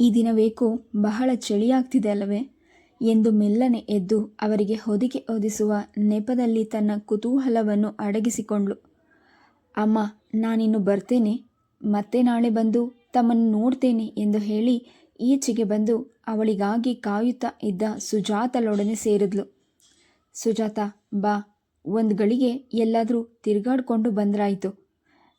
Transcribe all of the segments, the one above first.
ಈ ದಿನವೇಕೋ ಬಹಳ ಚಳಿಯಾಗ್ತಿದೆ ಅಲ್ಲವೇ? ಎಂದು ಮೆಲ್ಲನೆ ಎದ್ದು ಅವರಿಗೆ ಹೊದಿಕೆ ಹೊದಿಸುವ ನೆಪದಲ್ಲಿ ತನ್ನ ಕುತೂಹಲವನ್ನು ಅಡಗಿಸಿಕೊಂಡ್ಳು. ಅಮ್ಮ, ನಾನಿನ್ನು ಬರ್ತೇನೆ. ಮತ್ತೆ ನಾಳೆ ಬಂದು ತಮ್ಮನ್ನು ನೋಡ್ತೇನೆ ಎಂದು ಹೇಳಿ ಈಚೆಗೆ ಬಂದು ಅವಳಿಗಾಗಿ ಕಾಯುತ್ತಾ ಇದ್ದ ಸುಜಾತಳೊಡನೆ ಸೇರಿದ್ಲು. ಸುಜಾತ, ಬಾ, ಒಂದು ಗಳಿಗೆ ಎಲ್ಲಾದರೂ ತಿರುಗಾಡ್ಕೊಂಡು ಬಂದ್ರಾಯಿತು.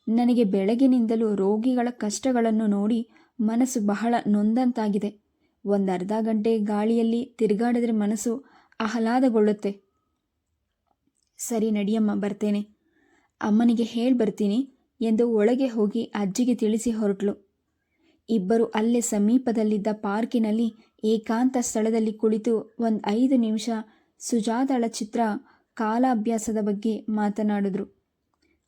ನನಗೆ ಬೆಳಗಿನಿಂದಲೂ ರೋಗಿಗಳ ಕಷ್ಟಗಳನ್ನು ನೋಡಿ ಮನಸ್ಸು ಬಹಳ ನೊಂದಂತಾಗಿದೆ. ಒಂದರ್ಧ ಗಂಟೆ ಗಾಳಿಯಲ್ಲಿ ತಿರುಗಾಡಿದ್ರೆ ಮನಸ್ಸು ಆಹ್ಲಾದಗೊಳ್ಳುತ್ತೆ. ಸರಿ ನಡಿಯಮ್ಮ, ಬರ್ತೇನೆ. ಅಮ್ಮನಿಗೆ ಹೇಳಿ ಬರ್ತೀನಿ ಎಂದು ಒಳಗೆ ಹೋಗಿ ಅಜ್ಜಿಗೆ ತಿಳಿಸಿ ಹೊರಟ್ಲು. ಇಬ್ಬರು ಅಲ್ಲೇ ಸಮೀಪದಲ್ಲಿದ್ದ ಪಾರ್ಕಿನಲ್ಲಿ ಏಕಾಂತ ಸ್ಥಳದಲ್ಲಿ ಕುಳಿತು ಒಂದು ಐದು ನಿಮಿಷ ಸುಜಾತಳ ಚಿತ್ರ ಕಾಲಾಭ್ಯಾಸದ ಬಗ್ಗೆ ಮಾತನಾಡಿದ್ರು.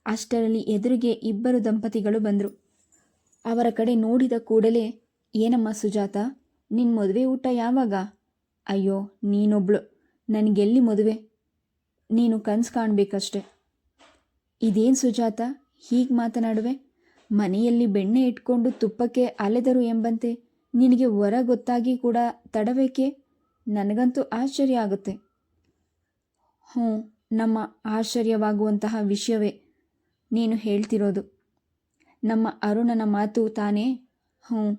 ಅಷ್ಟರಲ್ಲಿ ಎದುರಿಗೆ ಇಬ್ಬರು ದಂಪತಿಗಳು ಬಂದರು. ಅವರ ಕಡೆ ನೋಡಿದ ಕೂಡಲೇ, ಏನಮ್ಮ ಸುಜಾತ ನಿನ್ನ ಮದುವೆ ಊಟ ಯಾವಾಗ? ಅಯ್ಯೋ, ನೀನೊಬ್ಳು. ನನಗೆಲ್ಲಿ ಮದುವೆ? ನೀನು ಕನಸು ಕಾಣಬೇಕಷ್ಟೆ. ಇದೇನು ಸುಜಾತ, ಹೀಗೆ ಮಾತನಾಡುವೆ? ಮನೆಯಲ್ಲಿ ಬೆಣ್ಣೆ ಇಟ್ಕೊಂಡು ತುಪ್ಪಕ್ಕೆ ಅಲೆದರು ಎಂಬಂತೆ ನಿನಗೆ ವರ ಗೊತ್ತಾಗಿ ಕೂಡ ತಡಬೇಕೆ ನನಗಂತೂ ಆಶ್ಚರ್ಯ ಆಗುತ್ತೆ. ಹ್ಞೂ, ನಮ್ಮ ಆಶ್ಚರ್ಯವಾಗುವಂತಹ ವಿಷಯವೇ. ನೀನು ಹೇಳ್ತಿರೋದು. ನಮ್ಮ ಅರುಣನ ಮಾತು ತಾನೇ? ಹ್ಞೂ,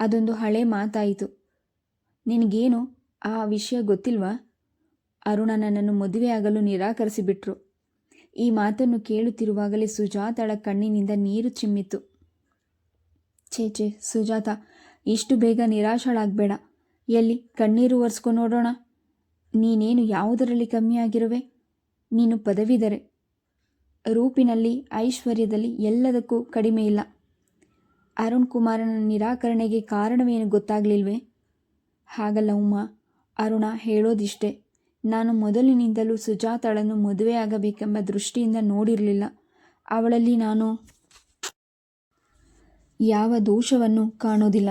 ಅದೊಂದು ಹಳೆ ಮಾತಾಯಿತು. ನಿನಗೇನು ಆ ವಿಷಯ ಗೊತ್ತಿಲ್ವಾ? ಅರುಣ ನನ್ನನ್ನು ಮದುವೆಯಾಗಲು ನಿರಾಕರಿಸಿಬಿಟ್ರು. ಈ ಮಾತನ್ನು ಕೇಳುತ್ತಿರುವಾಗಲೇ ಸುಜಾತಳ ಕಣ್ಣಿನಿಂದ ನೀರು ಚಿಮ್ಮಿತು. ಛೇ ಸುಜಾತ, ಇಷ್ಟು ಬೇಗ ನಿರಾಶಳಾಗಬೇಡ. ಎಲ್ಲಿ, ಕಣ್ಣೀರು ಒರೆಸ್ಕೊ ನೋಡೋಣ. ನೀನೇನು ಯಾವುದರಲ್ಲಿ ಕಮ್ಮಿಯಾಗಿರುವೆ? ನೀನು ಪದವಿದರೆ ರೂಪಿನಲ್ಲಿ, ಐಶ್ವರ್ಯದಲ್ಲಿ ಎಲ್ಲದಕ್ಕೂ ಕಡಿಮೆ ಇಲ್ಲ. ಅರುಣ್ ಕುಮಾರನ ನಿರಾಕರಣೆಗೆ ಕಾರಣವೇನು ಗೊತ್ತಾಗಲಿಲ್ವೇ? ಹಾಗಲ್ಲ ಉಮ್ಮ ಅರುಣ ಹೇಳೋದಿಷ್ಟೇ. ನಾನು ಮೊದಲಿನಿಂದಲೂ ಸುಜಾತಳನ್ನು ಮದುವೆಯಾಗಬೇಕೆಂಬ ದೃಷ್ಟಿಯಿಂದ ನೋಡಿರಲಿಲ್ಲ. ಅವಳಲ್ಲಿ ನಾನು ಯಾವ ದೋಷವನ್ನು ಕಾಣೋದಿಲ್ಲ.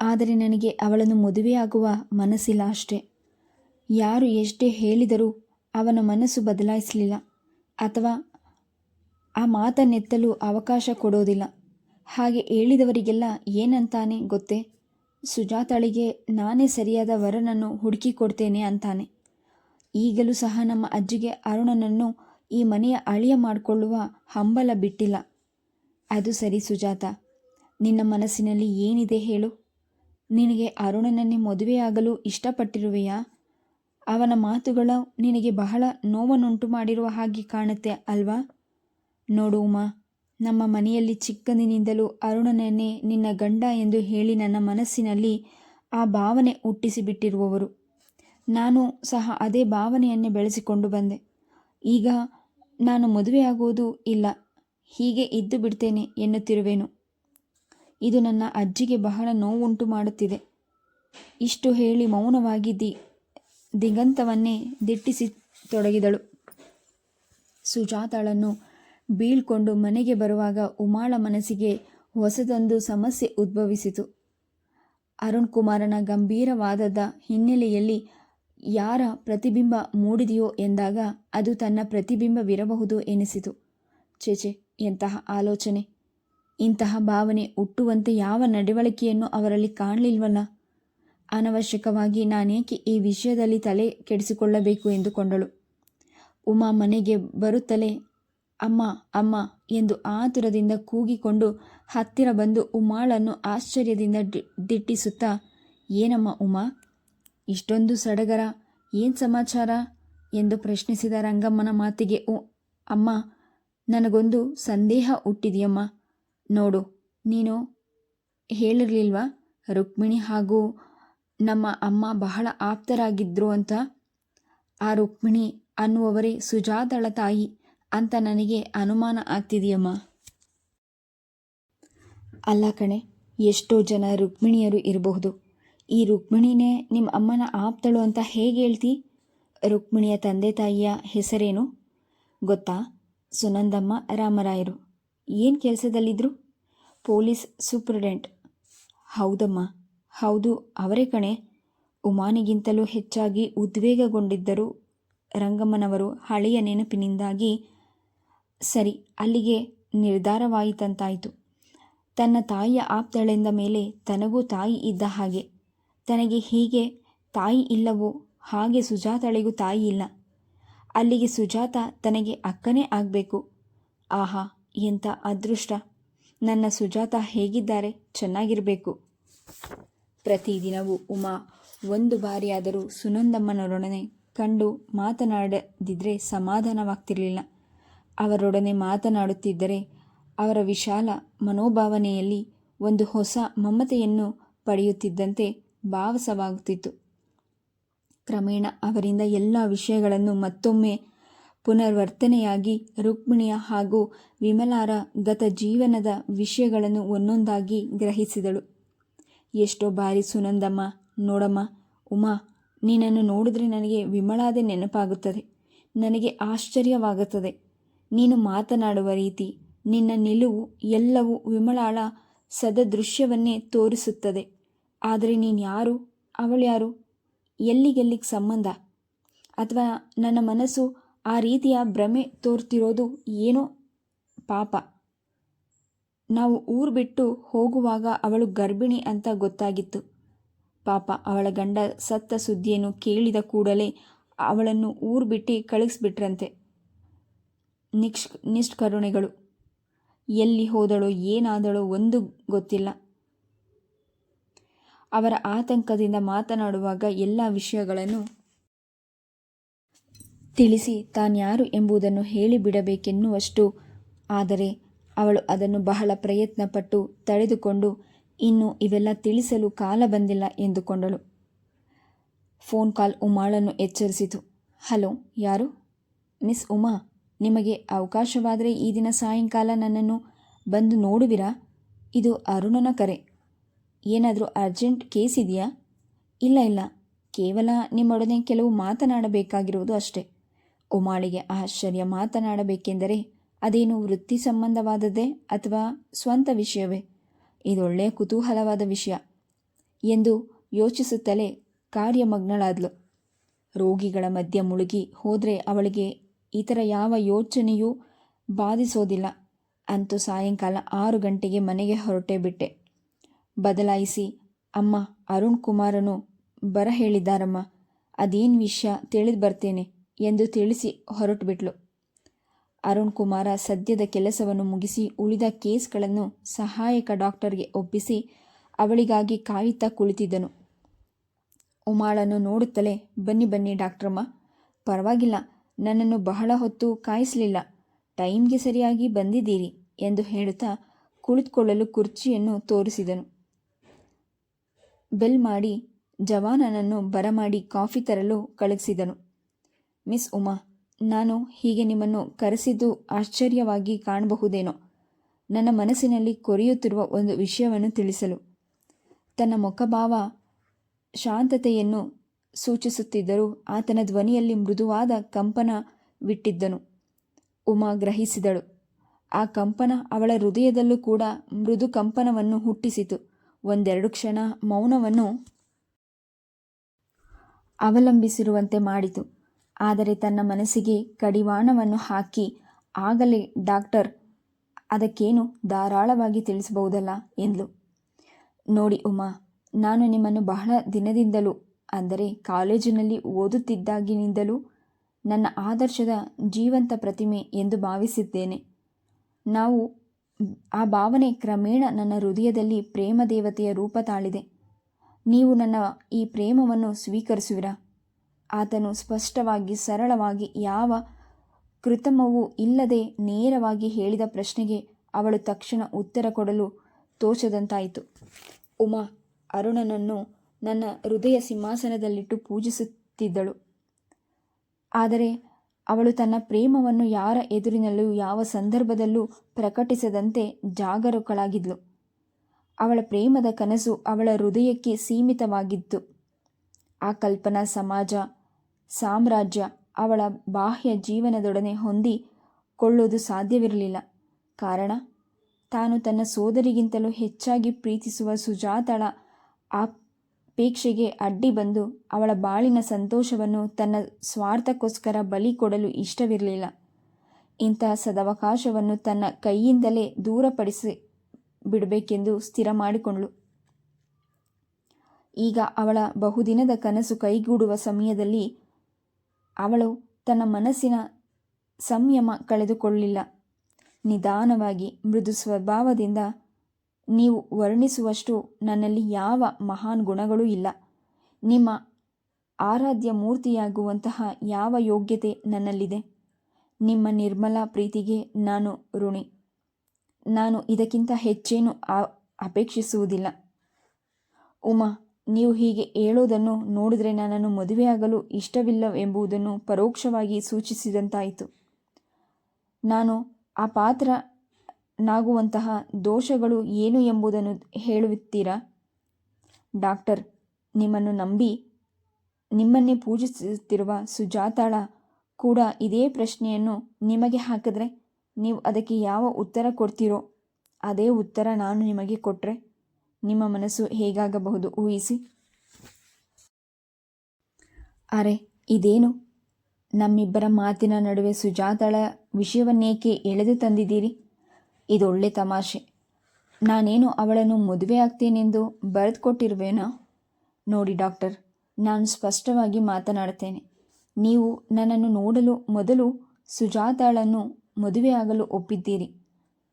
ಆದರೆ ನನಗೆ ಅವಳನ್ನು ಮದುವೆಯಾಗುವ ಮನಸ್ಸಿಲ್ಲ ಅಷ್ಟೇ. ಯಾರು ಎಷ್ಟೇ ಹೇಳಿದರೂ ಅವನ ಮನಸ್ಸು ಬದಲಾಯಿಸಲಿಲ್ಲ. ಅಥವಾ ಆ ಮಾತನ್ನೆತ್ತಲು ಅವಕಾಶ ಕೊಡೋದಿಲ್ಲ. ಹಾಗೆ ಹೇಳಿದವರಿಗೆಲ್ಲ ಏನಂತಾನೆ ಗೊತ್ತೇ? ಸುಜಾತಳಿಗೆ ನಾನೇ ಸರಿಯಾದ ವರನನ್ನು ಹುಡುಕಿ ಕೊಡ್ತೇನೆ ಅಂತಾನೆ. ಈಗಲೂ ಸಹ ನಮ್ಮ ಅಜ್ಜಿಗೆ ಅರುಣನನ್ನು ಈ ಮನೆಯ ಅಳಿಯ ಮಾಡಿಕೊಳ್ಳುವ ಹಂಬಲ ಬಿಟ್ಟಿಲ್ಲ. ಅದು ಸರಿ ಸುಜಾತ, ನಿನ್ನ ಮನಸ್ಸಿನಲ್ಲಿ ಏನಿದೆ ಹೇಳು. ನಿನಗೆ ಅರುಣನನ್ನೇ ಮದುವೆಯಾಗಲು ಇಷ್ಟಪಟ್ಟಿರುವೆಯಾ? ಅವನ ಮಾತುಗಳು ನಿನಗೆ ಬಹಳ ನೋವನ್ನುಂಟು ಮಾಡಿರುವ ಹಾಗೆ ಕಾಣುತ್ತೆ ಅಲ್ವಾ? ನೋಡು ಉಮಾ, ನಮ್ಮ ಮನೆಯಲ್ಲಿ ಚಿಕ್ಕಂದಿನಿಂದಲೂ ಅರುಣನನ್ನೇ ನಿನ್ನ ಗಂಡ ಎಂದು ಹೇಳಿ ನನ್ನ ಮನಸ್ಸಿನಲ್ಲಿ ಆ ಭಾವನೆ ಹುಟ್ಟಿಸಿಬಿಟ್ಟಿರುವವರು. ನಾನು ಸಹ ಅದೇ ಭಾವನೆಯನ್ನೇ ಬೆಳೆಸಿಕೊಂಡು ಬಂದೆ. ಈಗ ನಾನು ಮದುವೆಯಾಗುವುದು ಇಲ್ಲ, ಹೀಗೆ ಇದ್ದು ಬಿಡ್ತೇನೆ ಎನ್ನುತ್ತಿರುವೆನು. ಇದು ನನ್ನ ಅಜ್ಜಿಗೆ ಬಹಳ ನೋವುಂಟು ಮಾಡುತ್ತಿದೆ. ಇಷ್ಟು ಹೇಳಿ ಮೌನವಾಗಿ ದಿ, ದಿಗಂತವನ್ನೇ ದಿಟ್ಟಿಸಿ ತೊಡಗಿದಳು. ಸುಜಾತಳನ್ನು ಬೀಳ್ಕೊಂಡು ಮನೆಗೆ ಬರುವಾಗ ಉಮಾಳ ಮನಸ್ಸಿಗೆ ಹೊಸದೊಂದು ಸಮಸ್ಯೆ ಉದ್ಭವಿಸಿತು. ಅರುಣ್ ಕುಮಾರನ ಗಂಭೀರವಾದದ ಹಿನ್ನೆಲೆಯಲ್ಲಿ ಯಾರ ಪ್ರತಿಬಿಂಬ ಮೂಡಿದೆಯೋ ಎಂದಾಗ ಅದು ತನ್ನ ಪ್ರತಿಬಿಂಬವಿರಬಹುದು ಎನಿಸಿತು. ಚೇಚೆ ಎಂತಹ ಆಲೋಚನೆ. ಇಂತಹ ಭಾವನೆ ಹುಟ್ಟುವಂತೆ ಯಾವ ನಡವಳಿಕೆಯನ್ನು ಅವರಲ್ಲಿ ಕಾಣಲಿಲ್ವಲ್ಲ. ಅನವಶ್ಯಕವಾಗಿ ನಾನೇಕೆ ಈ ವಿಷಯದಲ್ಲಿ ತಲೆ ಕೆಡಿಸಿಕೊಳ್ಳಬೇಕು ಎಂದುಕೊಂಡಳು. ಉಮಾ ಮನೆಗೆ ಬರುತ್ತಲೇ ಅಮ್ಮ ಅಮ್ಮ ಎಂದು ಆತುರದಿಂದ ಕೂಗಿಕೊಂಡು ಹತ್ತಿರ ಬಂದು ಉಮಾಳನ್ನು ಆಶ್ಚರ್ಯದಿಂದ ದಿಟ್ಟಿಸುತ್ತಾ, ಏನಮ್ಮ ಉಮಾ, ಇಷ್ಟೊಂದು ಸಡಗರ, ಏನು ಸಮಾಚಾರ? ಎಂದು ಪ್ರಶ್ನಿಸಿದ ರಂಗಮ್ಮನ ಮಾತಿಗೆ ಓ ಅಮ್ಮ, ನನಗೊಂದು ಸಂದೇಹ ಹುಟ್ಟಿದೆಯಮ್ಮ. ನೋಡು, ನೀನು ಹೇಳಿರಲಿಲ್ವಾ? ರುಕ್ಮಿಣಿ ಹಾಗೂ ನಮ್ಮ ಅಮ್ಮ ಬಹಳ ಆಪ್ತರಾಗಿದ್ರು ಅಂತ? ಆ ರುಕ್ಮಿಣಿ ಅನ್ನುವವರೇ ಸುಜಾತಳ ತಾಯಿ. ಅಂತ ನನಗೆ ಅನುಮಾನ ಆಗ್ತಿದೆಯಮ್ಮ. ಅಲ್ಲ ಕಣೆ, ಎಷ್ಟೋ ಜನ ರುಕ್ಮಿಣಿಯರು ಇರಬಹುದು. ಈ ರುಕ್ಮಿಣಿನೇ ನಿಮ್ಮ ಅಮ್ಮನ ಆಪ್ತಳು ಅಂತ ಹೇಗೆ ಹೇಳ್ತಿ? ರುಕ್ಮಿಣಿಯ ತಂದೆ ತಾಯಿಯ ಹೆಸರೇನು? ಗೊತ್ತಾ? ಸುನಂದಮ್ಮ ರಾಮರಾಯರು. ಏನು ಕೆಲಸದಲ್ಲಿದ್ದರು ಪೊಲೀಸ್ ಸೂಪ್ರಿಡೆಂಟ್. ಹೌದಮ್ಮ, ಹೌದು, ಅವರೇ ಕಣೆ. ಉಮಾನಿಗಿಂತಲೂ ಹೆಚ್ಚಾಗಿ ಉದ್ವೇಗಗೊಂಡಿದ್ದರು ರಂಗಮ್ಮನವರು ಹಳೆಯ ನೆನಪಿನಿಂದಾಗಿ ಸರಿ, ಅಲ್ಲಿಗೆ ನಿರ್ಧಾರವಾಯಿತಂತಾಯಿತು. ತನ್ನ ತಾಯಿಯ ಆಪ್ತಳೆಂದ ಮೇಲೆ ತನಗೂ ತಾಯಿ ಇದ್ದ ಹಾಗೆ. ತನಗೆ ಹೀಗೆ ತಾಯಿ ಇಲ್ಲವೋ, ಹಾಗೆ ಸುಜಾತಳಿಗೂ ತಾಯಿ ಇಲ್ಲ. ಅಲ್ಲಿಗೆ ಸುಜಾತ ತನಗೆ ಅಕ್ಕನೇ ಆಗಬೇಕು. ಆಹಾ, ಎಂಥ ಅದೃಷ್ಟ. ನನ್ನ ಸುಜಾತ ಹೇಗಿದ್ದಾರೆ? ಚೆನ್ನಾಗಿರಬೇಕು. ಪ್ರತಿದಿನವೂ ಉಮಾ ಒಂದು ಬಾರಿಯಾದರೂ ಸುನಂದಮ್ಮನೊಡನೆ ಕಂಡು ಮಾತನಾಡದಿದ್ದರೆ ಸಮಾಧಾನವಾಗ್ತಿರಲಿಲ್ಲ. ಅವರೊಡನೆ ಮಾತನಾಡುತ್ತಿದ್ದರೆ ಅವರ ವಿಶಾಲ ಮನೋಭಾವನೆಯಲ್ಲಿ ಒಂದು ಹೊಸ ಮಮತೆಯನ್ನು ಪಡೆಯುತ್ತಿದ್ದಂತೆ ಭಾವಸವಾಗುತ್ತಿತ್ತು. ಕ್ರಮೇಣ ಅವರಿಂದ ಎಲ್ಲ ವಿಷಯಗಳನ್ನು ಮತ್ತೊಮ್ಮೆ ಪುನರ್ವರ್ತನೆಯಾಗಿ ರುಕ್ಮಿಣಿಯ ಹಾಗೂ ವಿಮಲಾರ ಗತ ಜೀವನದ ವಿಷಯಗಳನ್ನು ಒಂದೊಂದಾಗಿ ಗ್ರಹಿಸಿದಳು. ಎಷ್ಟೋ ಬಾರಿ ಸುನಂದಮ್ಮ, ನೋಡಮ್ಮ, ಉಮಾ, ನೀನನ್ನು ನೋಡಿದ್ರೆ ನನಗೆ ವಿಮಳಾದೆ ನೆನಪಾಗುತ್ತದೆ. ನನಗೆ ಆಶ್ಚರ್ಯವಾಗುತ್ತದೆ. ನೀನು ಮಾತನಾಡುವ ರೀತಿ ನಿನ್ನ ನಿಲುವು ಎಲ್ಲವೂ ವಿಮಲಾಳ ಸದದೃಶ್ಯವನ್ನೇ ತೋರಿಸುತ್ತದೆ. ಆದರೆ ನೀನು ಯಾರು? ಅವಳ್ಯಾರು ಎಲ್ಲಿಗೆಲ್ಲಿಗೆ ಸಂಬಂಧ? ಅಥವಾ ನನ್ನ ಮನಸ್ಸು ಆ ರೀತಿಯ ಭ್ರಮೆ ತೋರ್ತಿರೋದು ಏನೋ? ಪಾಪ. ನಾವು ಊರು ಬಿಟ್ಟು ಹೋಗುವಾಗ ಅವಳು ಗರ್ಭಿಣಿ ಅಂತ ಗೊತ್ತಾಗಿತ್ತು. ಪಾಪ, ಅವಳ ಗಂಡ ಸತ್ತ ಸುದ್ದಿಯನ್ನು ಕೇಳಿದ ಕೂಡಲೇ ಅವಳನ್ನು ಊರು ಬಿಟ್ಟು ಕಳಿಸ್ಬಿಟ್ರಂತೆ ನಿಕ್ಷ್, ನಿಷ್ಕರುಣೆಗಳು. ಎಲ್ಲಿ ಹೋದಳೋ, ಏನಾದಳೋ ಒಂದು ಗೊತ್ತಿಲ್ಲ. ಅವರ ಆತಂಕದಿಂದ ಮಾತನಾಡುವಾಗ ಎಲ್ಲ ವಿಷಯಗಳನ್ನು ತಿಳಿಸಿ ತಾನ್ಯಾರು ಎಂಬುದನ್ನು ಹೇಳಿಬಿಡಬೇಕೆನ್ನುವಷ್ಟು. ಆದರೆ ಅವಳು ಅದನ್ನು ಬಹಳ ಪ್ರಯತ್ನಪಟ್ಟು ತಡೆದುಕೊಂಡು ಇನ್ನು ಇವೆಲ್ಲ ತಿಳಿಸಲು ಕಾಲ ಬಂದಿಲ್ಲ ಎಂದುಕೊಂಡಳು. ಫೋನ್ ಕಾಲ್ ಉಮಾಳನ್ನು ಎಚ್ಚರಿಸಿತು. ಹಲೋ, ಯಾರು? ಮಿಸ್ ಉಮಾ? ನಿಮಗೆ ಅವಕಾಶವಾದರೆ ಈ ದಿನ ಸಾಯಂಕಾಲ ನನ್ನನ್ನು ಬಂದು ನೋಡುವಿರಾ? ಇದು ಅರುಣನ ಕರೆ. ಏನಾದರೂ ಅರ್ಜೆಂಟ್ ಕೇಸ್ ಇದೆಯಾ? ಇಲ್ಲ ಇಲ್ಲ. ಕೇವಲ ನಿಮ್ಮೊಡನೆ ಕೆಲವು ಮಾತನಾಡಬೇಕಾಗಿರುವುದು ಅಷ್ಟೇ. ಉಮಾಳಿಗೆ ಆಶ್ಚರ್ಯ ಮಾತನಾಡಬೇಕೆಂದರೆ ಅದೇನು ವೃತ್ತಿ ಸಂಬಂಧವಾದದ್ದೇ ಅಥವಾ ಸ್ವಂತ ವಿಷಯವೇ? ಇದೊಳ್ಳೆಯ ಕುತೂಹಲವಾದ ವಿಷಯ. ಎಂದು ಯೋಚಿಸುತ್ತಲೇ ಕಾರ್ಯಮಗ್ನಳಾದ್ಲು. ರೋಗಿಗಳ ಮಧ್ಯ ಮುಳುಗಿ ಹೋದರೆ ಅವಳಿಗೆ ಇತರ ಯಾವ ಯೋಚನೆಯೂ ಬಾಧಿಸೋದಿಲ್ಲ. ಅಂತೂ ಸಾಯಂಕಾಲ ಆರು ಗಂಟೆಗೆ ಮನೆಗೆ ಹೊರಟೇ ಬಿಟ್ಟೆ. ಬದಲಾಯಿಸಿ, ಅಮ್ಮ, ಅರುಣ್ ಕುಮಾರನು ಬರ ಹೇಳಿದ್ದಾರಮ್ಮ. ಅದೇನು ವಿಷಯ ತಿಳಿದು ಬರ್ತೇನೆ ಎಂದು ತಿಳಿಸಿ ಹೊರಟುಬಿಟ್ಲು ಅರುಣ್ ಕುಮಾರ ಸದ್ಯದ ಕೆಲಸವನ್ನು ಮುಗಿಸಿ ಉಳಿದ ಕೇಸ್ಗಳನ್ನು ಸಹಾಯಕ ಡಾಕ್ಟರ್ಗೆ ಒಪ್ಪಿಸಿ ಅವಳಿಗಾಗಿ ಕಾಯುತ್ತಾ ಕುಳಿತಿದ್ದನು. ಉಮಾಳನ್ನು ನೋಡುತ್ತಲೇ, ಬನ್ನಿ ಬನ್ನಿ ಡಾಕ್ಟ್ರಮ್ಮ. ಪರವಾಗಿಲ್ಲ. ನನ್ನನ್ನು ಬಹಳ ಹೊತ್ತು ಕಾಯಿಸಲಿಲ್ಲ. ಟೈಮ್ಗೆ ಸರಿಯಾಗಿ ಬಂದಿದ್ದೀರಿ ಎಂದು ಹೇಳುತ್ತಾ ಕುಳಿತುಕೊಳ್ಳಲು ಕುರ್ಚಿಯನ್ನು ತೋರಿಸಿದನು. ಬೆಲ್ ಮಾಡಿ ಜವಾನನನ್ನು ಬರಮಾಡಿ ಕಾಫಿ ತರಲು ಕಳುಹಿಸಿದನು. ಮಿಸ್ ಉಮಾ, ನಾನು ಹೀಗೆ ನಿಮ್ಮನ್ನು ಕರೆಸಿದ್ದು ಆಶ್ಚರ್ಯವಾಗಿ ಕಾಣಬಹುದೇನೋ. ನನ್ನ ಮನಸ್ಸಿನಲ್ಲಿ ಕೊರೆಯುತ್ತಿರುವ ಒಂದು ವಿಷಯವನ್ನು ತಿಳಿಸಲು. ತನ್ನ ಮುಖಭಾವ, ಶಾಂತತೆಯನ್ನು ಸೂಚಿಸುತ್ತಿದ್ದರೂ ಆತನ ಧ್ವನಿಯಲ್ಲಿ ಮೃದುವಾದ ಕಂಪನ ವಿಟ್ಟಿದ್ದನು. ಉಮಾ ಗ್ರಹಿಸಿದಳು. ಆ ಕಂಪನ ಅವಳ ಹೃದಯದಲ್ಲೂ ಕೂಡ ಮೃದು ಕಂಪನವನ್ನು ಹುಟ್ಟಿಸಿತು. ಒಂದೆರಡು ಕ್ಷಣ ಮೌನವನ್ನು ಅವಲಂಬಿಸಿರುವಂತೆ ಮಾಡಿತು. ಆದರೆ ತನ್ನ ಮನಸ್ಸಿಗೆ ಕಡಿವಾಣವನ್ನು ಹಾಕಿ, ಆಗಲೇ ಡಾಕ್ಟರ್, ಅದಕ್ಕೇನು ಧಾರಾಳವಾಗಿ ತಿಳಿಸಬಹುದಲ್ಲ? ಎಂದ್ಲು ನೋಡಿ ಉಮಾ, ನಾನು ನಿಮ್ಮನ್ನು ಬಹಳ ದಿನದಿಂದಲೂ ಅಂದರೆ ಕಾಲೇಜಿನಲ್ಲಿ ಓದುತ್ತಿದ್ದಾಗಿನಿಂದಲೂ ನನ್ನ ಆದರ್ಶದ ಜೀವಂತ ಪ್ರತಿಮೆ ಎಂದು ಭಾವಿಸಿದ್ದೇನೆ. ನಾವು ಆ ಭಾವನೆ ಕ್ರಮೇಣ ನನ್ನ ಹೃದಯದಲ್ಲಿ ಪ್ರೇಮ ದೇವತೆಯ ರೂಪ ತಾಳಿದೆ. ನೀವು ನನ್ನ ಈ ಪ್ರೇಮವನ್ನು ಸ್ವೀಕರಿಸುವಿರಾ? ಆತನು ಸ್ಪಷ್ಟವಾಗಿ, ಸರಳವಾಗಿ, ಯಾವ ಕೃತಮವೂ ಇಲ್ಲದೆ ನೇರವಾಗಿ ಹೇಳಿದ ಪ್ರಶ್ನೆಗೆ ಅವಳು ತಕ್ಷಣ ಉತ್ತರ ಕೊಡಲು ತೋಚದಂತಾಯಿತು. ಉಮಾ, ಅರುಣನನ್ನು ನನ್ನ ಹೃದಯ ಸಿಂಹಾಸನದಲ್ಲಿಟ್ಟು ಪೂಜಿಸುತ್ತಿದ್ದಳು. ಆದರೆ ಅವಳು ತನ್ನ ಪ್ರೇಮವನ್ನು ಯಾರ ಎದುರಿನಲ್ಲೂ ಯಾವ ಸಂದರ್ಭದಲ್ಲೂ ಪ್ರಕಟಿಸದಂತೆ ಜಾಗರೂಕಳಾಗಿದ್ಲು. ಅವಳ ಪ್ರೇಮದ ಕನಸು ಅವಳ ಹೃದಯಕ್ಕೆ ಸೀಮಿತವಾಗಿತ್ತು. ಆ ಕಲ್ಪನಾ ಸಮಾಜ, ಸಾಮ್ರಾಜ್ಯ ಅವಳ ಬಾಹ್ಯ ಜೀವನದೊಡನೆ ಹೊಂದಿಕೊಳ್ಳುವುದು ಸಾಧ್ಯವಿರಲಿಲ್ಲ. ಕಾರಣ? ತಾನು ತನ್ನ ಸೋದರಿಗಿಂತಲೂ ಹೆಚ್ಚಾಗಿ ಪ್ರೀತಿಸುವ ಸುಜಾತಳ ಅಪೇಕ್ಷೆಗೆ ಅಡ್ಡಿ ಬಂದು ಅವಳ ಬಾಳಿನ ಸಂತೋಷವನ್ನು ತನ್ನ ಸ್ವಾರ್ಥಕ್ಕೋಸ್ಕರ ಬಲಿ ಕೊಡಲು ಇಷ್ಟವಿರಲಿಲ್ಲ. ಇಂತಹ ಸದವಕಾಶವನ್ನು ತನ್ನ ಕೈಯಿಂದಲೇ ದೂರಪಡಿಸಿ ಬಿಡಬೇಕೆಂದು ಸ್ಥಿರ ಮಾಡಿಕೊಂಡಳು. ಈಗ ಅವಳ ಬಹುದಿನದ ಕನಸು ಕೈಗೂಡುವ ಸಮಯದಲ್ಲಿ ಅವಳು ತನ್ನ ಮನಸ್ಸಿನ ಸಂಯಮ ಕಳೆದುಕೊಳ್ಳಲಿಲ್ಲ ನಿಧಾನವಾಗಿ ಮೃದು ಸ್ವಭಾವದಿಂದ ನೀವು ವರ್ಣಿಸುವಷ್ಟು ನನ್ನಲ್ಲಿ ಯಾವ ಮಹಾನ್ ಗುಣಗಳೂ ಇಲ್ಲ. ನಿಮ್ಮ ಆರಾಧ್ಯ ಮೂರ್ತಿಯಾಗುವಂತಹ ಯಾವ ಯೋಗ್ಯತೆ ನನ್ನಲ್ಲಿದೆ? ನಿಮ್ಮ ನಿರ್ಮಲ ಪ್ರೀತಿಗೆ ನಾನು ಋಣಿ. ನಾನು ಇದಕ್ಕಿಂತ ಹೆಚ್ಚೇನು ಅಪೇಕ್ಷಿಸುವುದಿಲ್ಲ. ಉಮಾ, ನೀವು ಹೀಗೆ ಹೇಳೋದನ್ನು ನೋಡಿದರೆ ನನ್ನನ್ನು ಮದುವೆಯಾಗಲು ಇಷ್ಟವಿಲ್ಲವೆಂಬುದನ್ನು ಪರೋಕ್ಷವಾಗಿ ಸೂಚಿಸಿದಂತಾಯಿತು. ನಾನು ಆ ಪಾತ್ರನಾಗುವಂತಹ ದೋಷಗಳು ಏನು ಎಂಬುದನ್ನು ಹೇಳುತ್ತೀರಾ? ಡಾಕ್ಟರ್, ನಿಮ್ಮನ್ನು ನಂಬಿ ನಿಮ್ಮನ್ನೇ ಪೂಜಿಸುತ್ತಿರುವ ಸುಜಾತಾಳ ಕೂಡ ಇದೇ ಪ್ರಶ್ನೆಯನ್ನು ನಿಮಗೆ ಹಾಕಿದ್ರೆ ನೀವು ಅದಕ್ಕೆ ಯಾವ ಉತ್ತರ ಕೊಡ್ತೀರೋ ಅದೇ ಉತ್ತರ ನಾನು ನಿಮಗೆ ಕೊಟ್ಟರೆ ನಿಮ್ಮ ಮನಸ್ಸು ಹೇಗಾಗಬಹುದು ಊಹಿಸಿ? ಅರೆ, ಇದೇನು? ನಮ್ಮಿಬ್ಬರ ಮಾತಿನ ನಡುವೆ ಸುಜಾತಳ ವಿಷಯವನ್ನೇಕೆ ಎಳೆದು ತಂದಿದ್ದೀರಿ? ಇದೊಳ್ಳೆ ತಮಾಷೆ. ನಾನೇನು ಅವಳನ್ನು ಮದುವೆ ಆಗ್ತೇನೆಂದು ಬರೆದುಕೊಟ್ಟಿರುವೇನಾ? ನೋಡಿ ಡಾಕ್ಟರ್, ನಾನು ಸ್ಪಷ್ಟವಾಗಿ ಮಾತನಾಡ್ತೇನೆ ನೀವು ನನ್ನನ್ನು ನೋಡಲು ಮೊದಲು ಸುಜಾತಾಳನ್ನು ಮದುವೆಯಾಗಲು ಒಪ್ಪಿದ್ದೀರಿ.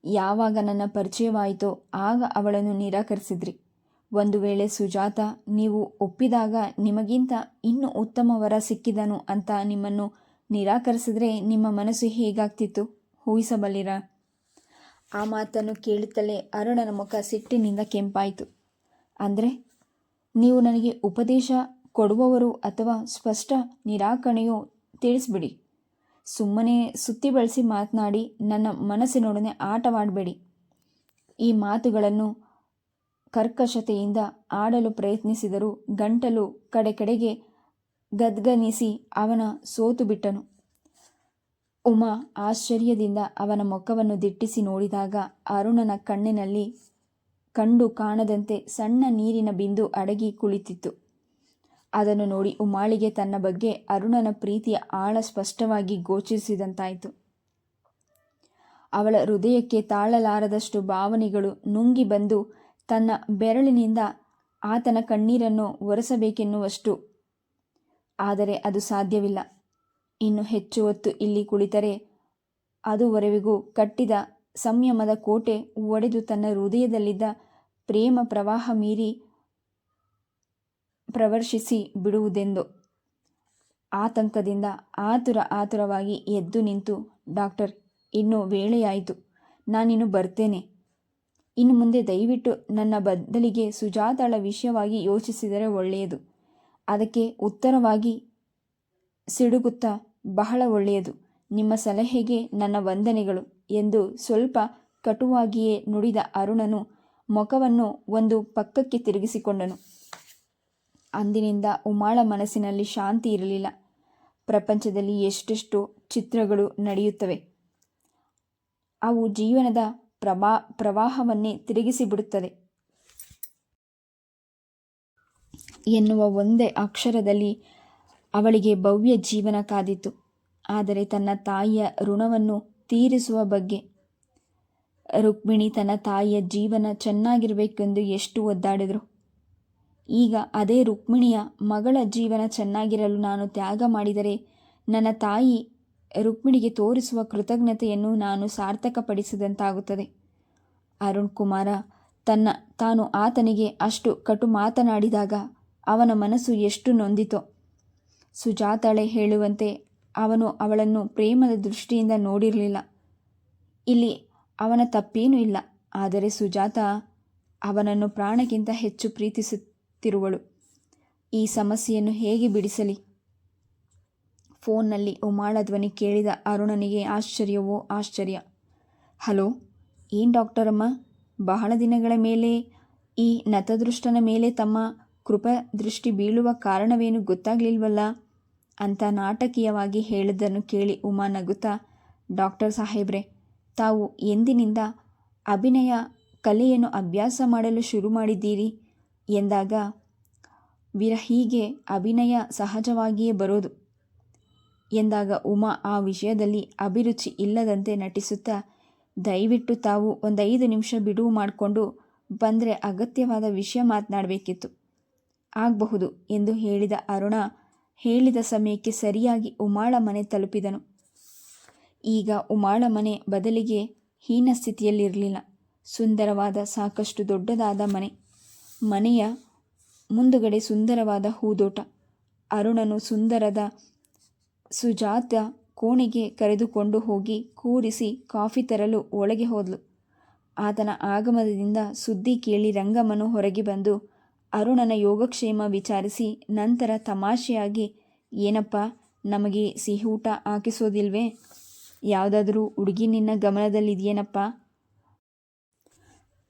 ಯಾವಾಗ ನನ್ನ ಪರಿಚಯವಾಯಿತೋ ಆಗ ಅವಳನ್ನು ನಿರಾಕರಿಸಿದ್ರಿ. ಒಂದು ವೇಳೆ ಸುಜಾತ, ನೀವು ಒಪ್ಪಿದಾಗ ನಿಮಗಿಂತ ಇನ್ನೂ ಉತ್ತಮ ವರ ಸಿಕ್ಕಿದನು ಅಂತ ನಿಮ್ಮನ್ನು ನಿರಾಕರಿಸಿದ್ರೆ ನಿಮ್ಮ ಮನಸ್ಸು ಹೇಗಾಗ್ತಿತ್ತು? ಊಹಿಸಬಲ್ಲಿರ? ಆ ಮಾತನ್ನು ಕೇಳುತ್ತಲೇ ಅರುಣನ ಮುಖ ಸಿಟ್ಟಿನಿಂದ ಕೆಂಪಾಯಿತು. ಅಂದರೆ, ನೀವು ನನಗೆ ಉಪದೇಶ ಕೊಡುವವರು ಅಥವಾ ಸ್ಪಷ್ಟ ನಿರಾಕರಣೆಯೋ ತಿಳಿಸ್ಬಿಡಿ. ಸುಮ್ಮನೆ ಸುತ್ತಿ ಬಳಸಿ ಮಾತನಾಡಿ ನನ್ನ ಮನಸ್ಸಿನೊಡನೆ ಆಟವಾಡಬೇಡಿ. ಈ ಮಾತುಗಳನ್ನು ಕರ್ಕಶತೆಯಿಂದ ಆಡಲು ಪ್ರಯತ್ನಿಸಿದರೂ ಗಂಟಲು ಕಡೆ ಕಡೆಗೆ ಗದ್ಗನಿಸಿ ಅವನ ಸೋತು ಬಿಟ್ಟನು. ಉಮಾ ಆಶ್ಚರ್ಯದಿಂದ ಅವನ ಮುಖವನ್ನು ದಿಟ್ಟಿಸಿ ನೋಡಿದಾಗ ಅರುಣನ ಕಣ್ಣಿನಲ್ಲಿ ಕಂಡು ಕಾಣದಂತೆ ಸಣ್ಣ ನೀರಿನ ಬಿಂದು ಅಡಗಿ ಕುಳಿತಿತ್ತು. ಅದನ್ನು ನೋಡಿ ಉಮಾಳಿಗೆ ತನ್ನ ಬಗ್ಗೆ ಅರುಣನ ಪ್ರೀತಿಯ ಆಳ ಸ್ಪಷ್ಟವಾಗಿ ಗೋಚರಿಸಿದಂತಾಯಿತು ಅವಳ ಹೃದಯಕ್ಕೆ ತಾಳಲಾರದಷ್ಟು ಭಾವನೆಗಳು ನುಂಗಿ ಬಂದು ತನ್ನ ಬೆರಳಿನಿಂದ ಆತನ ಕಣ್ಣೀರನ್ನು ಒರೆಸಬೇಕೆನ್ನುವಷ್ಟು. ಆದರೆ ಅದು ಸಾಧ್ಯವಿಲ್ಲ. ಇನ್ನು ಹೆಚ್ಚು ಹೊತ್ತು ಇಲ್ಲಿ ಕುಳಿತರೆ. ಅದುವರೆವಿಗೂ ಕಟ್ಟಿದ ಸಂಯಮದ ಕೋಟೆ ಒಡೆದು ತನ್ನ ಹೃದಯದಲ್ಲಿದ್ದ ಪ್ರೇಮ ಪ್ರವಾಹ ಮೀರಿ ಪ್ರವರ್ಶಿಸಿ ಬಿಡುವುದೆಂದು. ಆತಂಕದಿಂದ ಆತುರ ಆತುರವಾಗಿ ಎದ್ದು ನಿಂತು, ಡಾಕ್ಟರ್, ಇನ್ನು ವೇಳೆಯಾಯಿತು. ನಾನಿನ್ನು ಬರ್ತೇನೆ. ಇನ್ನು ಮುಂದೆ ದಯವಿಟ್ಟು ನನ್ನ ಬದಲಿಗೆ ಸುಜಾತಾಳ ವಿಷಯವಾಗಿ ಯೋಚಿಸಿದರೆ ಒಳ್ಳೆಯದು. ಅದಕ್ಕೆ ಉತ್ತರವಾಗಿ ಸಿಡುಗುತ್ತಾ ಬಹಳ ಒಳ್ಳೆಯದು. ನಿಮ್ಮ ಸಲಹೆಗೆ ನನ್ನ ವಂದನೆಗಳು ಎಂದು ಸ್ವಲ್ಪ ಕಟುವಾಗಿಯೇ ನುಡಿದ ಅರುಣನು ಮುಖವನ್ನು ಒಂದು ಪಕ್ಕಕ್ಕೆ ತಿರುಗಿಸಿಕೊಂಡನು. ಅಂದಿನಿಂದ ಉಮಾಳ ಮನಸ್ಸಿನಲ್ಲಿ ಶಾಂತಿ ಇರಲಿಲ್ಲ. ಪ್ರಪಂಚದಲ್ಲಿ ಎಷ್ಟೆಷ್ಟು ಚಿತ್ರಗಳು ನಡೆಯುತ್ತವೆ. ಅವು ಜೀವನದ ಪ್ರಭಾ, ಪ್ರವಾಹವನ್ನೇ ತಿರುಗಿಸಿಬಿಡುತ್ತದೆ ಎನ್ನುವ ಒಂದೇ ಅಕ್ಷರದಲ್ಲಿ ಅವಳಿಗೆ ಭವ್ಯ ಜೀವನ ಕಾದಿತ್ತು ಆದರೆ ತನ್ನ ತಾಯಿಯ ಋಣವನ್ನು ತೀರಿಸುವ ಬಗ್ಗೆ ರುಕ್ಮಿಣಿ ತನ್ನ ತಾಯಿಯ ಜೀವನ ಚೆನ್ನಾಗಿರಬೇಕೆಂದು ಎಷ್ಟು ಒದ್ದಾಡಿದರು. ಈಗ ಅದೇ ರುಕ್ಮಿಣಿಯ ಮಗಳ ಜೀವನ ಚೆನ್ನಾಗಿರಲು ನಾನು ತ್ಯಾಗ ಮಾಡಿದರೆ ನನ್ನ ತಾಯಿ ರುಕ್ಮಿಣಿಗೆ ತೋರಿಸುವ ಕೃತಜ್ಞತೆಯನ್ನು ನಾನು ಸಾರ್ಥಕಪಡಿಸಿದಂತಾಗುತ್ತದೆ. ಅರುಣ್ ಕುಮಾರ ತನ್ನ ತಾನು ಆತನಿಗೆ ಅಷ್ಟು ಕಟು ಮಾತನಾಡಿದಾಗ ಅವನ ಮನಸ್ಸು ಎಷ್ಟು ನೊಂದಿತೋ. ಸುಜಾತಳೆ ಹೇಳುವಂತೆ ಅವನು ಅವಳನ್ನು ಪ್ರೇಮದ ದೃಷ್ಟಿಯಿಂದ ನೋಡಿರಲಿಲ್ಲ. ಇಲ್ಲಿ ಅವನ ತಪ್ಪೇನೂ ಇಲ್ಲ. ಆದರೆ ಸುಜಾತ ಅವನನ್ನು ಪ್ರಾಣಕ್ಕಿಂತ ಹೆಚ್ಚು ಪ್ರೀತಿಸುತ್ತಿರುವಳು. ಈ ಸಮಸ್ಯೆಯನ್ನು ಹೇಗೆ ಬಿಡಿಸಲಿ? ಫೋನ್ನಲ್ಲಿ ಉಮಾಳ ಧ್ವನಿ ಕೇಳಿದ ಅರುಣನಿಗೆ ಆಶ್ಚರ್ಯವೋ ಆಶ್ಚರ್ಯ. ಹಲೋ, ಏನು ಡಾಕ್ಟರಮ್ಮ? ಬಹಳ ದಿನಗಳ ಮೇಲೆ ಈ ನತದೃಷ್ಟನ ಮೇಲೆ ತಮ್ಮ ಕೃಪದೃಷ್ಟಿ ಬೀಳುವ ಕಾರಣವೇನು ಗೊತ್ತಾಗಲಿಲ್ವಲ್ಲ? ಅಂತ ನಾಟಕೀಯವಾಗಿ ಹೇಳಿದ್ದನ್ನು ಕೇಳಿ ಉಮಾ ನಗುತ್ತಾ, ಡಾಕ್ಟರ್ ಸಾಹೇಬ್ರೆ, ತಾವು ಎಂದಿನಿಂದ ಅಭಿನಯ ಕಲೆಯನ್ನು ಅಭ್ಯಾಸ ಮಾಡಲು ಶುರು ಮಾಡಿದ್ದೀರಿ? ಎಂದಾಗ ವಿರಹಿಗೆ ಅಭಿನಯ ಸಹಜವಾಗಿಯೇ ಬರೋದು? ಎಂದಾಗ ಉಮಾ ಆ ವಿಷಯದಲ್ಲಿ ಅಭಿರುಚಿ ಇಲ್ಲದಂತೆ ನಟಿಸುತ್ತಾ, ದಯವಿಟ್ಟು ತಾವು ಒಂದೈದು ನಿಮಿಷ ಬಿಡುವು ಮಾಡಿಕೊಂಡು ಬಂದರೆ ಅಗತ್ಯವಾದ ವಿಷಯ ಮಾತನಾಡಬೇಕಿತ್ತು. ಆಗಬಹುದು ಎಂದು ಹೇಳಿದ ಅರುಣ ಹೇಳಿದ ಸಮಯಕ್ಕೆ ಸರಿಯಾಗಿ ಉಮಾಳ ಮನೆ ತಲುಪಿದನು. ಈಗ ಉಮಾಳ ಮನೆ ಬದಲಿಗೆ ಹೀನ ಸ್ಥಿತಿಯಲ್ಲಿರಲಿಲ್ಲ. ಸುಂದರವಾದ, ಸಾಕಷ್ಟು ದೊಡ್ಡದಾದ ಮನೆ. ಮನೆಯ ಮುಂದುಗಡೆ ಸುಂದರವಾದ ಹೂದೋಟ. ಅರುಣನು ಸುಂದರದ ಸುಜಾತ ಕೋಣೆಗೆ ಕರೆದುಕೊಂಡು ಹೋಗಿ ಕೂರಿಸಿ ಕಾಫಿ ತರಲು ಒಳಗೆ ಹೋದಳು ಆತನ ಆಗಮನದಿಂದ ಸುದ್ದಿ ಕೇಳಿ ರಂಗಮ್ಮನು ಹೊರಗೆ ಬಂದು ಅರುಣನ ಯೋಗಕ್ಷೇಮ ವಿಚಾರಿಸಿ ನಂತರ ತಮಾಷೆಯಾಗಿ, ಏನಪ್ಪ, ನಮಗೆ ಸಿಹಿ ಊಟ ಹಾಕಿಸೋದಿಲ್ವೇ? ಯಾವುದಾದ್ರೂ ಹುಡುಗಿ ನಿನ್ನ ಗಮನದಲ್ಲಿದೆಯೇನಪ್ಪ?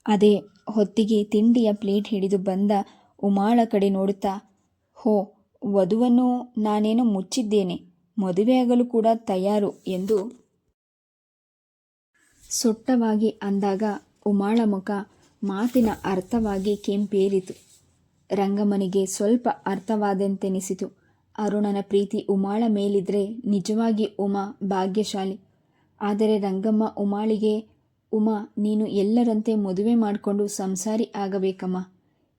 ಅದೇ, ಹೊತ್ತಿಗೆ ತಿಂಡಿಯ ಪ್ಲೇಟ್ ಹಿಡಿದು ಬಂದ ಉಮಾಳ ಕಡೆ ನೋಡುತ್ತಾ, ಹೋ, ವಧುವನ್ನು ನಾನೇನು ಮುಚ್ಚಿದ್ದೇನೆ ಮದುವೆಯಾಗಲು ಕೂಡ ತಯಾರು ಎಂದು ಸೊಟ್ಟವಾಗಿ ಅಂದಾಗ ಉಮಾಳ ಮುಖ ಮಾತಿನ ಅರ್ಥವಾಗಿ ಕೆಂಪೇರಿತು. ರಂಗಮ್ಮನಿಗೆ ಸ್ವಲ್ಪ ಅರ್ಥವಾದಂತೆನಿಸಿತು. ಅರುಣನ ಪ್ರೀತಿ ಉಮಾಳ ಮೇಲಿದ್ರೆ ನಿಜವಾಗಿ ಉಮಾ ಭಾಗ್ಯಶಾಲಿ. ಆದರೆ ರಂಗಮ್ಮ ಉಮಾಳಿಗೆ, ಉಮಾ, ನೀನು ಎಲ್ಲರಂತೆ ಮದುವೆ ಮಾಡಿಕೊಂಡು ಸಂಸಾರಿ ಆಗಬೇಕಮ್ಮ.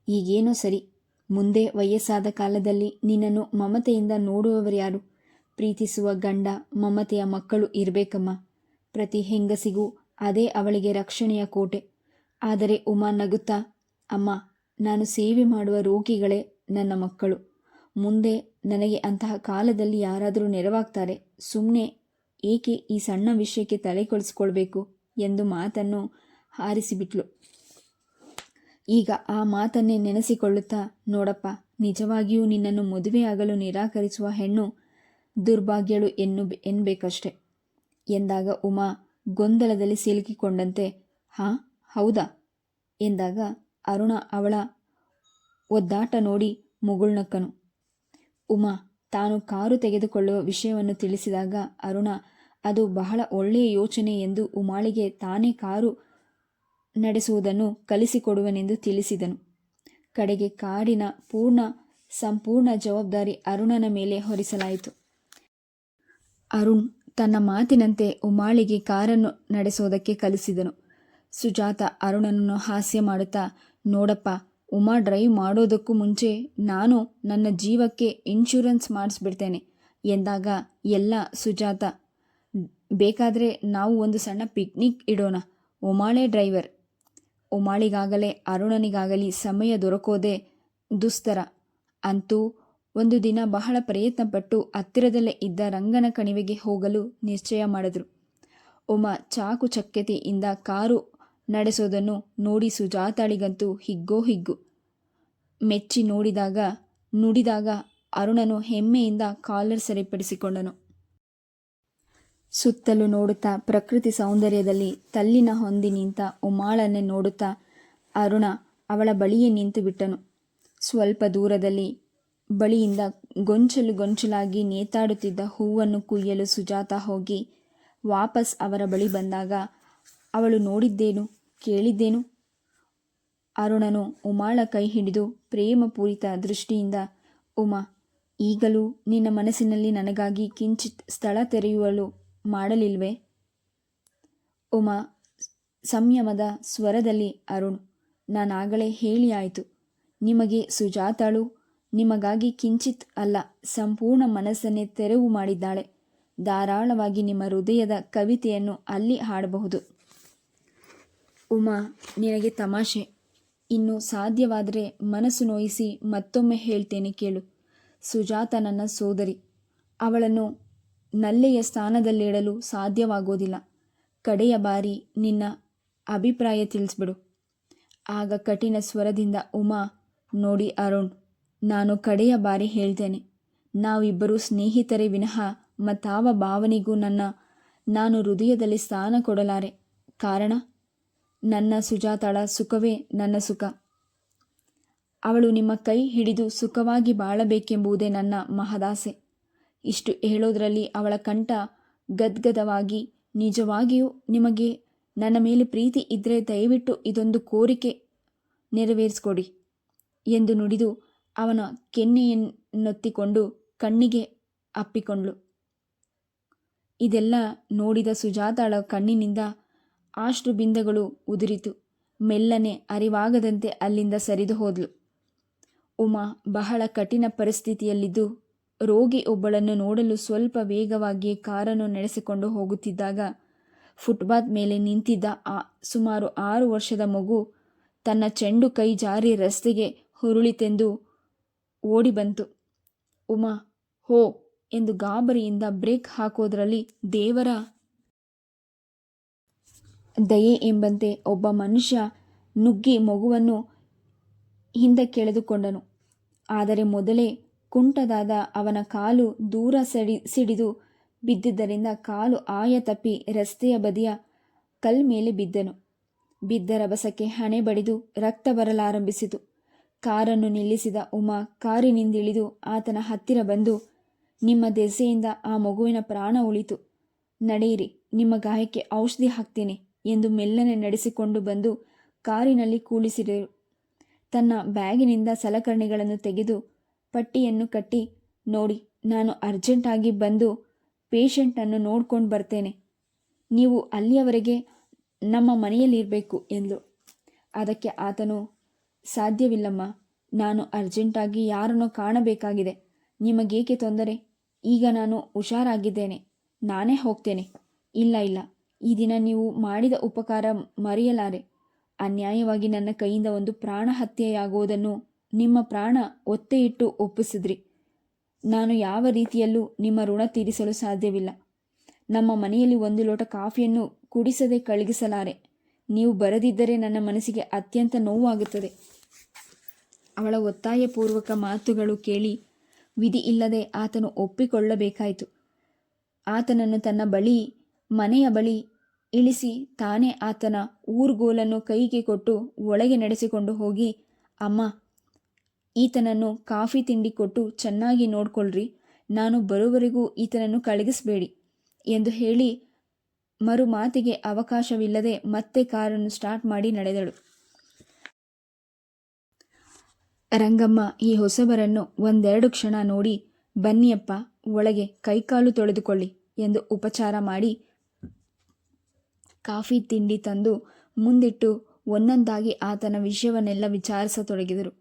ಈಗೇನೋ ಸರಿ. ಮುಂದೆ ವಯಸ್ಸಾದ ಕಾಲದಲ್ಲಿ ನಿನ್ನನ್ನು ಮಮತೆಯಿಂದ ನೋಡುವವರ್ಯಾರು ಪ್ರೀತಿಸುವ ಗಂಡ, ಮಮತೆಯ ಮಕ್ಕಳು ಇರಬೇಕಮ್ಮ. ಪ್ರತಿ ಹೆಂಗಸಿಗೂ ಅದೇ ಅವಳಿಗೆ ರಕ್ಷಣೆಯ ಕೋಟೆ. ಆದರೆ ಉಮಾ ನಗುತ್ತಾ, ಅಮ್ಮ ನಾನು ಸೇವೆ ಮಾಡುವ ರೋಗಿಗಳೇ ನನ್ನ ಮಕ್ಕಳು. ಮುಂದೆ ನನಗೆ ಅಂತಹ ಕಾಲದಲ್ಲಿ ಯಾರಾದರೂ ನೆರವಾಗ್ತಾರೆ ಸುಮ್ಮನೆ ಏಕೆ ಈ ಸಣ್ಣ ವಿಷಯಕ್ಕೆ ತಲೆ ಕೊಳಿಸ್ಕೊಳ್ಬೇಕು ಎಂದು ಮಾತನ್ನು ಹಾರಿಸಿಬಿಟ್ಲು. ಈಗ ಆ ಮಾತನ್ನೇ ನೆನೆಸಿಕೊಳ್ಳುತ್ತಾ, ನೋಡಪ್ಪ, ನಿಜವಾಗಿಯೂ ನಿನ್ನನ್ನು ಮದುವೆಯಾಗಲು ನಿರಾಕರಿಸುವ ಹೆಣ್ಣು ದುರ್ಭಾಗ್ಯಳು ಎನ್ನು ಎನ್ಬೇಕಷ್ಟೆ. ಎಂದಾಗ ಉಮಾ ಗೊಂದಲದಲ್ಲಿ ಸಿಲುಕಿಕೊಂಡಂತೆ, ಹಾಂ, ಹೌದಾ? ಎಂದಾಗ ಅರುಣ ಅವಳ ಒದ್ದಾಟ ನೋಡಿ ಮುಗುಳ್ನಕ್ಕನು ಉಮಾ, ತಾನು ಕಾರು ತೆಗೆದುಕೊಳ್ಳುವ ವಿಷಯವನ್ನು ತಿಳಿಸಿದಾಗ ಅರುಣ, ಅದು ಬಹಳ ಒಳ್ಳೆಯ ಯೋಚನೆ ಎಂದು ಉಮಾಳಿಗೆ ತಾನೇ ಕಾರು ನಡೆಸುವುದನ್ನು ಕಲಿಸಿಕೊಡುವನೆಂದು ತಿಳಿಸಿದನು. ಕಡೆಗೆ ಕಾರಿನ ಪೂರ್ಣ, ಸಂಪೂರ್ಣ ಜವಾಬ್ದಾರಿ ಅರುಣನ ಮೇಲೆ ಹೊರಿಸಲಾಯಿತು. ಅರುಣ್ ತನ್ನ ಮಾತಿನಂತೆ ಉಮಾಳಿಗೆ ಕಾರನ್ನು ನಡೆಸೋದಕ್ಕೆ ಕಲಿಸಿದನು. ಸುಜಾತ ಅರುಣನನ್ನು ಹಾಸ್ಯ ಮಾಡುತ್ತಾ ನೋಡಪ್ಪ, ಉಮಾ ಡ್ರೈವ್ ಮಾಡೋದಕ್ಕೂ ಮುಂಚೆ ನಾನು ನನ್ನ ಜೀವಕ್ಕೆ ಇನ್ಶೂರೆನ್ಸ್ ಮಾಡಿಸ್ಬಿಡ್ತೇನೆ ಎಂದಾಗ ಎಲ್ಲ ಸುಜಾತ, ಬೇಕಾದರೆ ನಾವು ಒಂದು ಸಣ್ಣ ಪಿಕ್ನಿಕ್ ಇಡೋಣ, ಉಮಾಳೆ ಡ್ರೈವರ್. ಉಮಾಳಿಗಾಗಲೇ ಅರುಣನಿಗಾಗಲಿ ಸಮಯ ದೊರಕೋದೆ ದುಸ್ತರ. ಅಂತೂ ಒಂದು ದಿನ ಬಹಳ ಪ್ರಯತ್ನಪಟ್ಟು ಹತ್ತಿರದಲ್ಲೇ ಇದ್ದ ರಂಗನ ಕಣಿವೆಗೆ ಹೋಗಲು ನಿಶ್ಚಯ ಮಾಡಿದ್ರು. ಉಮಾ ಚಾಕು ಚಕ್ಯತೆಯಿಂದ ಕಾರು ನಡೆಸೋದನ್ನು ನೋಡಿ ಸುಜಾತಾಳಿಗಂತೂ ಹಿಗ್ಗೋ ಹಿಗ್ಗು. ಮೆಚ್ಚಿ ನೋಡಿದಾಗ, ನುಡಿದಾಗ ಅರುಣನು ಹೆಮ್ಮೆಯಿಂದ ಕಾಲರ್ ಸರಿಪಡಿಸಿಕೊಂಡನು. ಸುತ್ತಲೂ ನೋಡುತ್ತಾ ಪ್ರಕೃತಿ ಸೌಂದರ್ಯದಲ್ಲಿ ತಲ್ಲಿನ ಹೊಂದಿ ನಿಂತ ಉಮಾಳನ್ನೇ ನೋಡುತ್ತಾ ಅರುಣ ಅವಳ ಬಳಿಯೇ ನಿಂತು ಬಿಟ್ಟನು. ಸ್ವಲ್ಪ ದೂರದಲ್ಲಿ ಬಳಿಯಿಂದ ಗೊಂಚಲು ಗೊಂಚಲಾಗಿ ನೇತಾಡುತ್ತಿದ್ದ ಹೂವನ್ನು ಕುಯ್ಯಲು ಸುಜಾತ ಹೋಗಿ ವಾಪಸ್ ಅವರ ಬಳಿ ಬಂದಾಗ, ಅವಳು ನೋಡಿದ್ದೇನು? ಕೇಳಿದ್ದೇನು? ಅರುಣನು ಉಮಾಳ ಕೈ ಹಿಡಿದು ಪ್ರೇಮಪೂರಿತ ದೃಷ್ಟಿಯಿಂದ, ಉಮಾ, ಈಗಲೂ ನಿನ್ನ ಮನಸ್ಸಿನಲ್ಲಿ ನನಗಾಗಿ ಕಿಂಚಿತ್ ಸ್ಥಳ ತೆರೆಯುವಲು ಮಾಡಲಿಲ್ವೇ? ಉಮಾ, ಸಂಯಮದ ಸ್ವರದಲ್ಲಿ ಅರುಣ್, ನಾನಾಗಲೇ ಹೇಳಿ ಆಯಿತು. ನಿಮಗೆ ಸುಜಾತಾಳು, ನಿಮಗಾಗಿ ಕಿಂಚಿತ್ ಅಲ್ಲ, ಸಂಪೂರ್ಣ ಮನಸ್ಸನ್ನೇ ತೆರವು ಮಾಡಿದ್ದಾಳೆ. ಧಾರಾಳವಾಗಿ ನಿಮ್ಮ ಹೃದಯದ ಕವಿತೆಯನ್ನು ಅಲ್ಲಿ ಹಾಡಬಹುದು. ಉಮಾ, ನಿನಗೆ ತಮಾಷೆ. ಇನ್ನು ಸಾಧ್ಯವಾದರೆ ಮನಸ್ಸು ನೋಯಿಸಿ ಮತ್ತೊಮ್ಮೆ ಹೇಳ್ತೇನೆ ಕೇಳು. ಸುಜಾತ ನನ್ನ ಸೋದರಿ. ಅವಳನ್ನು ನಲ್ಲೆಯ ಸ್ಥಾನದಲ್ಲಿಡಲು ಸಾಧ್ಯವಾಗೋದಿಲ್ಲ. ಕಡೆಯ ಬಾರಿ ನಿನ್ನ ಅಭಿಪ್ರಾಯ ತಿಳಿಸ್ಬಿಡು. ಆಗ ಕಠಿಣ ಸ್ವರದಿಂದ ಉಮಾ, ನೋಡಿ ಅರುಣ್, ನಾನು ಕಡೆಯ ಬಾರಿ ಹೇಳ್ತೇನೆ. ನಾವಿಬ್ಬರೂ ಸ್ನೇಹಿತರೇ ವಿನಃ ಮತ್ತಾವ ಭಾವನೆಗೂ ನನ್ನ, ನಾನು ಹೃದಯದಲ್ಲಿ ಸ್ಥಾನ ಕೊಡಲಾರೆ. ಕಾರಣ? ನನ್ನ ಸುಜಾತಳ ಸುಖವೇ ನನ್ನ ಸುಖ. ಅವಳು ನಿಮ್ಮ ಕೈ ಹಿಡಿದು ಸುಖವಾಗಿ ಬಾಳಬೇಕೆಂಬುದೇ ನನ್ನ ಮಹದಾಸೆ. ಇಷ್ಟು ಹೇಳೋದರಲ್ಲಿ ಅವಳ ಕಂಠ ಗದ್ಗದವಾಗಿ, ನಿಜವಾಗಿಯೂ ನಿಮಗೆ ನನ್ನ ಮೇಲೆ ಪ್ರೀತಿ ಇದ್ದರೆ ದಯವಿಟ್ಟು ಇದೊಂದು ಕೋರಿಕೆ ನೆರವೇರಿಸ್ಕೊಡಿ ಎಂದು ನುಡಿದು ಅವನ ಕೆನ್ನೆಯನ್ನೊತ್ತಿಕೊಂಡು ಕಣ್ಣಿಗೆ ಅಪ್ಪಿಕೊಂಡ್ಳು. ಇದೆಲ್ಲ ನೋಡಿದ ಸುಜಾತಾಳ ಕಣ್ಣಿನಿಂದ ಆಷ್ಟು ಬಿಂದಗಳು ಉದುರಿತು. ಮೆಲ್ಲನೆ ಅರಿವಾಗದಂತೆ ಅಲ್ಲಿಂದ ಸರಿದು ಹೋದ್ಲು. ಉಮಾ ಬಹಳ ಕಠಿಣ ಪರಿಸ್ಥಿತಿಯಲ್ಲಿದ್ದು ರೋಗಿ ಒಬ್ಬಳನ್ನು ನೋಡಲು ಸ್ವಲ್ಪ ವೇಗವಾಗಿ ಕಾರನ್ನು ನಡೆಸಿಕೊಂಡು ಹೋಗುತ್ತಿದ್ದಾಗ ಫುಟ್ಪಾತ್ ಮೇಲೆ ನಿಂತಿದ್ದ ಆ ಸುಮಾರು ಆರು ವರ್ಷದ ಮಗು ತನ್ನ ಚೆಂಡು ಕೈ ಜಾರಿ ರಸ್ತೆಗೆ ಹುರುಳಿತೆಂದು ಓಡಿ ಬಂತು. ಉಮಾ, ಹೋ ಎಂದು ಗಾಬರಿಯಿಂದ ಬ್ರೇಕ್ ಹಾಕೋದ್ರಲ್ಲಿ ದೇವರ ದಯೆ ಎಂಬಂತೆ ಒಬ್ಬ ಮನುಷ್ಯ ನುಗ್ಗಿ ಮಗುವನ್ನು ಹಿಂದಕ್ಕೆಳೆದುಕೊಂಡನು ಆದರೆ ಮೊದಲೇ ಕುಂಟದಾದ ಅವನ ಕಾಲು ದೂರ ಸಡಿ, ಸಿಡಿದು ಬಿದ್ದಿದ್ದರಿಂದ ಕಾಲು ಆಯ ತಪ್ಪಿ ರಸ್ತೆಯ ಬದಿಯ ಕಲ್ ಮೇಲೆ ಬಿದ್ದನು. ಬಿದ್ದ ರಭಸಕ್ಕೆ ಹಣೆ ಬಡಿದು ರಕ್ತ ಬರಲಾರಂಭಿಸಿತು. ಕಾರನ್ನು ನಿಲ್ಲಿಸಿದ ಉಮಾ ಕಾರಿನಿಂದಿಳಿದು ಆತನ ಹತ್ತಿರ ಬಂದು, ನಿಮ್ಮ ದೆಸೆಯಿಂದ ಆ ಮಗುವಿನ ಪ್ರಾಣ ಉಳಿತು. ನಡೆಯಿರಿ, ನಿಮ್ಮ ಗಾಯಕ್ಕೆ ಔಷಧಿ ಹಾಕ್ತೀನಿ. ಎಂದು ಮೆಲ್ಲನೆ ನಡೆಸಿಕೊಂಡು ಬಂದು ಕಾರಿನಲ್ಲಿ ಕೂಳಿಸಿದರು ತನ್ನ ಬ್ಯಾಗಿನಿಂದ ಸಲಕರಣೆಗಳನ್ನು ತೆಗೆದು ಪಟ್ಟಿಯನ್ನು ಕಟ್ಟಿ, ನೋಡಿ, ನಾನು ಅರ್ಜೆಂಟಾಗಿ ಬಂದು ಪೇಷಂಟನ್ನು ನೋಡ್ಕೊಂಡು ಬರ್ತೇನೆ. ನೀವು ಅಲ್ಲಿಯವರೆಗೆ ನಮ್ಮ ಮನೆಯಲ್ಲಿರಬೇಕು ಎಂದು. ಅದಕ್ಕೆ ಆತನು, ಸಾಧ್ಯವಿಲ್ಲಮ್ಮ, ನಾನು ಅರ್ಜೆಂಟಾಗಿ ಯಾರನ್ನೋ ಕಾಣಬೇಕಾಗಿದೆ. ನಿಮಗೇಕೆ ತೊಂದರೆ? ಈಗ ನಾನು ಹುಷಾರಾಗಿದ್ದೇನೆ. ನಾನೇ ಹೋಗ್ತೇನೆ. ಇಲ್ಲ ಇಲ್ಲ. ಈ ದಿನ ನೀವು ಮಾಡಿದ ಉಪಕಾರ ಮರೆಯಲಾರೆ. ಅನ್ಯಾಯವಾಗಿ ನನ್ನ ಕೈಯಿಂದ ಒಂದು ಪ್ರಾಣ ಹತ್ಯೆಯಾಗುವುದನ್ನು ನಿಮ್ಮ ಪ್ರಾಣ ಒತ್ತೆ ಇಟ್ಟು ಒಪ್ಪಿಸಿದ್ರಿ. ನಾನು ಯಾವ ರೀತಿಯಲ್ಲೂ ನಿಮ್ಮ ಋಣ ತೀರಿಸಲು ಸಾಧ್ಯವಿಲ್ಲ. ನಮ್ಮ ಮನೆಯಲ್ಲಿ ಒಂದು ಲೋಟ ಕಾಫಿಯನ್ನು ಕುಡಿಸದೆ ಕಳಗಿಸಲಾರೆ ನೀವು ಬರದಿದ್ದರೆ ನನ್ನ ಮನಸ್ಸಿಗೆ ಅತ್ಯಂತ ನೋವಾಗುತ್ತದೆ. ಅವಳ ಒತ್ತಾಯಪೂರ್ವಕ ಮಾತುಗಳು ಕೇಳಿ ವಿಧಿ ಇಲ್ಲದೆ ಆತನು ಒಪ್ಪಿಕೊಳ್ಳಬೇಕಾಯಿತು. ಆತನನ್ನು ತನ್ನ ಬಳಿ, ಮನೆಯ ಬಳಿ ಇಳಿಸಿ ತಾನೇ ಆತನ ಊರ್ಗೋಲನ್ನು ಕೈಗೆ ಕೊಟ್ಟು ಒಳಗೆ ನಡೆಸಿಕೊಂಡು ಹೋಗಿ, ಅಮ್ಮ, ಈತನನ್ನು ಕಾಫಿ ತಿಂಡಿ ಕೊಟ್ಟು ಚೆನ್ನಾಗಿ ನೋಡ್ಕೊಳ್ರಿ. ನಾನು ಬರುವವರೆಗೂ ಈತನನ್ನು ಕಳಗಿಸಬೇಡಿ ಎಂದು ಹೇಳಿ ಮರು ಮಾತಿಗೆ ಅವಕಾಶವಿಲ್ಲದೆ ಮತ್ತೆ ಕಾರನ್ನು ಸ್ಟಾರ್ಟ್ ಮಾಡಿ ನಡೆದಳು. ರಂಗಮ್ಮ ಈ ಹೊಸಬರನ್ನು ಒಂದೆರಡು ಕ್ಷಣ ನೋಡಿ, ಬನ್ನಿಯಪ್ಪ, ಒಳಗೆ ಕೈಕಾಲು ತೊಳೆದುಕೊಳ್ಳಿ ಎಂದು ಉಪಚಾರ ಮಾಡಿ ಕಾಫಿ ತಿಂಡಿ ತಂದು ಮುಂದಿಟ್ಟು ಒಂದೊಂದಾಗಿ ಆತನ ವಿಷಯವನ್ನೆಲ್ಲ ವಿಚಾರಿಸತೊಡಗಿದರು.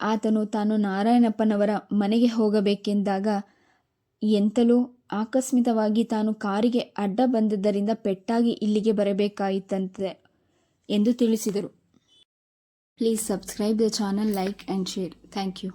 ಆತನು ತಾನು ನಾರಾಯಣಪ್ಪನವರ ಮನೆಗೆ ಹೋಗಬೇಕೆಂದಾಗ ಎಂತಲೂ ಆಕಸ್ಮಿಕವಾಗಿ ತಾನು ಕಾರಿಗೆ ಅಡ್ಡ ಬಂದದ್ದರಿಂದ ಪೆಟ್ಟಾಗಿ ಇಲ್ಲಿಗೆ ಬರಬೇಕಾಯಿತಂತೆ ಎಂದು ತಿಳಿಸಿದರು. Please subscribe the channel like and share thank you